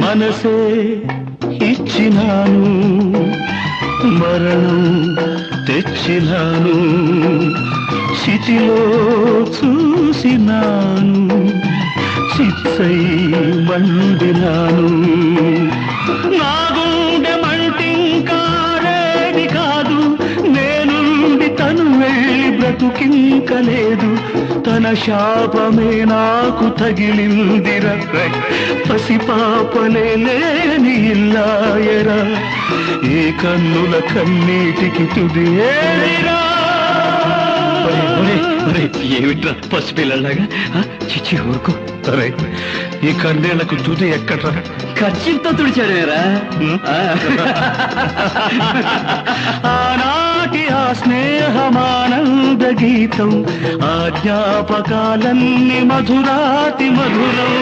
మనసే ఇచ్చినాను మరణం తెచ్చినాను చితిలో చూసినాను చిత్తై మండినాను. నా గుండె మంటింకారేది కాదు నేనుండి తను వెళ్ళి బ్రతుకింక తన శాపమే నాకు తగిలిందిర. పసిపాపలే లేని ఇల్లాయరా. ఏ కన్నుల కన్నీటికి తుది ఏదిరా? ఏమిట్రా పసిపిల్లలాగా చిచ్చి ఊరుకో. అరే ఈ కన్నీళ్ళకు తుది ఎక్కడ్రా? ఖర్చుతో తుడిచాడేరా. ఆనాటి ఆ స్నేహమానంద గీతం ఆ జ్ఞాపకాలన్నీ మధురాతి మధురం.